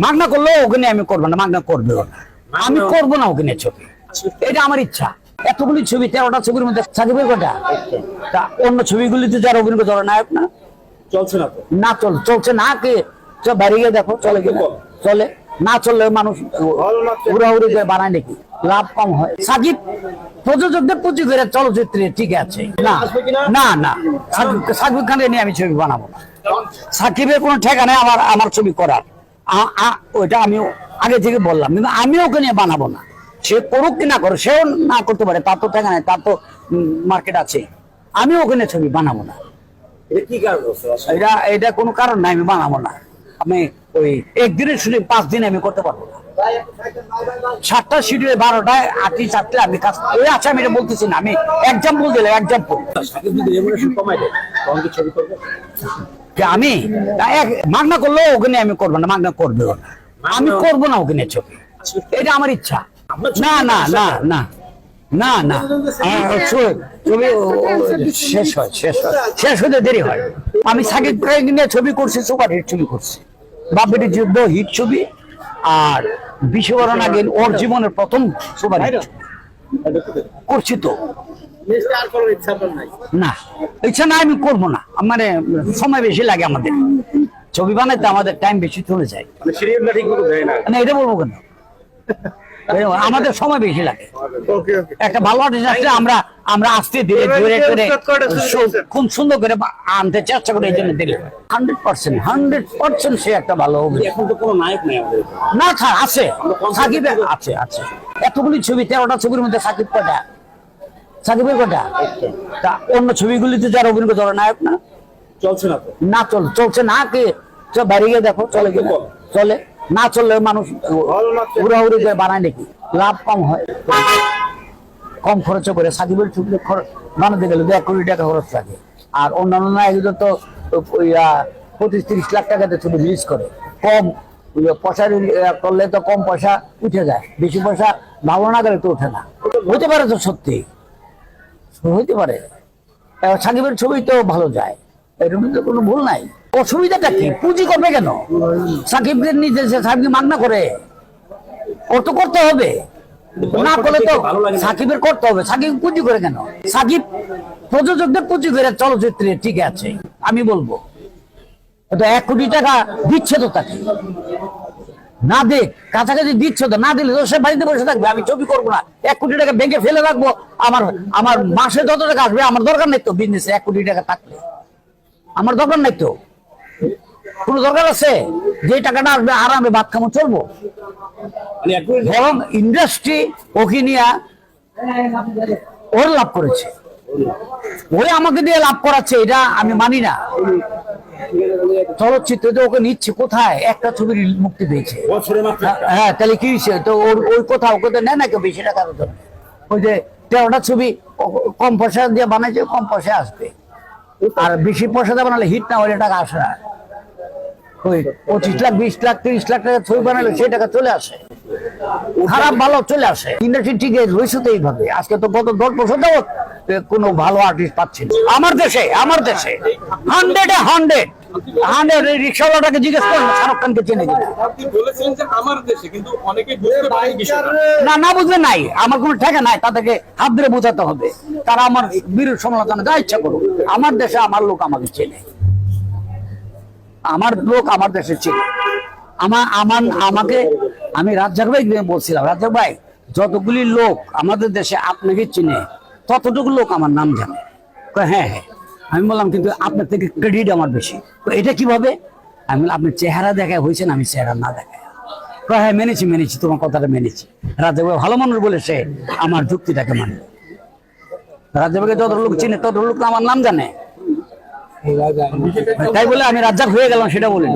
মাগনা করলেও ওখানে আমি করব না মাগনা করবে ওরা আমি করব না ওখানে ছবি। এটা আমার ইচ্ছা। এতগুলি ছবি তেরোটা ছবির মধ্যে সাকিবের কটা? তা অন্য ছবিগুলিতে যারা অভিনয় করে ধরো নায়ক না। চলছে না না চল চলছে না কে? চল বাইরে গিয়ে দেখো চলে গেলে। চলে। না চললে মানুষ উড়াউড়ি করে বানায় নাকি? লাভ কম হয়। সাকিব প্রযোজকদের পুঁজি করে চলচ্চিত্রে ঠিক আছে। না না না। সাকিব- খানকে নিয়ে আমি ছবি বানাবো। না সাকিবের কোনো ঠেকা নেই আমার আমার ছবি করার। আমি আগে থেকে বললাম কিন্তু আমি ওকে নিয়ে বানাবো না। সে করুক কি না করুক সেও না করতে পারে তার তো নেই তার তো মার্কেট আছে। আমি ওকে নিয়ে ছবি বানাবো না। এটা কি কারণ এটা কোনো কারণ নাই আমি বানাবো না। আমি ওই একদিনের শুটিং পাঁচ দিন আমি করতে পারব না। সাতটা শিডিউলে বারোটায় আটটি চারটে আমি কাজ ওই আচ্ছা আমি এটা বলতেছি না আমি এক্সাম্পল দিলাম এক্সাম্পল আমি এক- মাগনা করলেও ওখানে আমি করব না মাগনা করবে আমি করব না ওখানে ছবি। এটা আমার ইচ্ছা। না না না না। না না ছবি- ও- শেষ হয় শেষ হয়। শেষ হতে দেরি হয়। আমি সাকিব খানকে নিয়ে ছবি করছি সুপার হিট ছবি করছি। বাপেটি যুদ্ধ হিট ছবি আর বিশ্ববরণ আগে ওর জীবনের প্রথম সুপার হিট করছি তো। না ইচ্ছা না আমি করব না। মানে সময় বেশি লাগে আমাদের। ছবি বানাইতে আমাদের টাইম বেশি চলে যায়। মানে না। এটা বলব কেন? আমাদের সময় বেশি লাগে। একটা ভালো আর্টিস্ট আসলে আমরা আমরা আসতে ধীরে ধীরে করে খুব সুন্দর করে আনতে চেষ্টা করি এই জন্য দিলে। হান্ড্রেড পার্সেন্ট হান্ড্রেড পার্সেন্ট সে একটা ভালো। এখন তো কোনো নায়ক নাই না আছে সাকিব আছে আছে এতগুলি ছবি তেরোটা ছবির মধ্যে সাকিব কটা সাকিবের কটা তা অন্য ছবিগুলিতে যারা অভিনয় করে ধরো নায়ক না? চলছে না না চল চলছে না কে? চল বাইরে গিয়ে দেখো চলে গেলে চলে। না চললে মানুষ উড়াউড়ি করে বানায় নাকি? লাভ কম হয়। কম খরচ করে সাকিবের ছবিতে খরচ বানাতে গেলে দু এক কোটি টাকা খরচ থাকে। আর অন্যান্য নায়কদের তো পঁচিশ তিরিশ লাখ টাকাতে ছবি রিলিজ করে। কম পয়সা করলে তো কম পয়সা উঠে যায়। বেশি পয়সা ভাবনা গেলে তো ওঠে না। হতে পারে তো সত্যি। হইতে পারে। সাকিবের ছবি তো ভালো যায়। এর মধ্যে কোনো ভুল নাই। অসুবিধাটা কি? পুঁজি করবে কেন? সাকিবকে নিজে সে সাকিবকে মাগনা করে। ওর তো করতে হবে। না করলে তো। সাকিবের করতে হবে। সাকিব পুঁজি করে কেন? সাকিব প্রযোজকদের পুঁজি করে চলচ্চিত্রে ঠিক আছে। আমি বলব। তো এক কোটি টাকা দিচ্ছে তো তাকে। না দেখ কাছাকাছি দিচ্ছ তো, না দিলে তো সে বাড়িতে বসে থাকবে, আমি ছবি করব না। এক কোটি টাকা ব্যাংকে ফেলে রাখব, আমার আমার মাসে যত টাকা আসবে, আমার দরকার নেই তো বিজনেসে এক কোটি টাকা থাকলে। আমার দরকার নেই তো। কোনো দরকার আছে? যে টাকাটা আসবে, আরামে ভাত খামো চলবো। বরং ইন্ডাস্ট্রি ওকে নিয়ে ওর লাভ করেছে। ওই আমাকে দিয়ে লাভ করাচ্ছে, এটা আমি মানি না। চলচ্চিত্রে তো ওকে নিচ্ছে কোথায়? একটা ছবির মুক্তি পেয়েছে। হ্যাঁ, হ্যাঁ তাহলে কি তো ওর ওই কোথাও ওকে তো নেয় না কেউ বেশি টাকার জন্য ওই যে তেরোটা ছবি কম পয়সা দিয়ে বানাইছে কম পয়সা আসবে। আর বেশি পয়সা দিয়ে বানালে হিট না হলে টাকা আসে না। ওই পঁচিশ লাখ বিশ লাখ তিরিশ লাখ টাকা ছবি বানালে সেই টাকা চলে আসে। খারাপ ভালো চলে আসে। ইন্ডাস্ট্রি ঠিক রয়েছে তো এইভাবে। আজকে তো গত দশ বছর কোনো ভালো আর্টিস্ট পাচ্ছি না। আমার দেশে আমার দেশে। হান্ড্রেড হান্ড্রেড হান্ড্রেড রিক্সাওয়ালাটাকে জিজ্ঞেস করুন শাহরুখ খানকে চেনে কিনা আপনি বলেছিলেন যে আমার দেশে কিন্তু অনেকে বুঝতে পারে বিষয়টা। না না বুঝবে নাই আমার কোনো ঠেকা নাই তাদেরকে হাত ধরে বোঝাতে হবে। তারা আমার বিরোধ সমালোচনা যা ইচ্ছা করুক। আমার দেশে আমার লোক আমাকে চেনে। আমার লোক আমার দেশে চেনে। আমার আমার আমাকে আমি রাজ্জাক ভাই বলছিলাম রাজ্জাক ভাই যতগুলি লোক আমাদের দেশে আপনাকে চিনে ততটুকু লোক আমার নাম জানে। হ্যাঁ হ্যাঁ। আমি বললাম কিন্তু আপনার থেকে ক্রেডিট আমার বেশি। তো এটা কীভাবে? আমি বললাম, আপনার চেহারা দেখায় হয়েছেন আমি চেহারা না দেখায়। হ্যাঁ মেনেছি মেনেছি তোমার কথাটা মেনেছি। রাজাভাই ভাই ভালো মানুষ বলে সে আমার যুক্তিটাকে মানে। রাজাভাইকে ভাইকে যত লোক চিনে তত লোক আমার নাম জানে। তাই বলে আমি রাজ্জাক হয়ে গেলাম সেটা বলি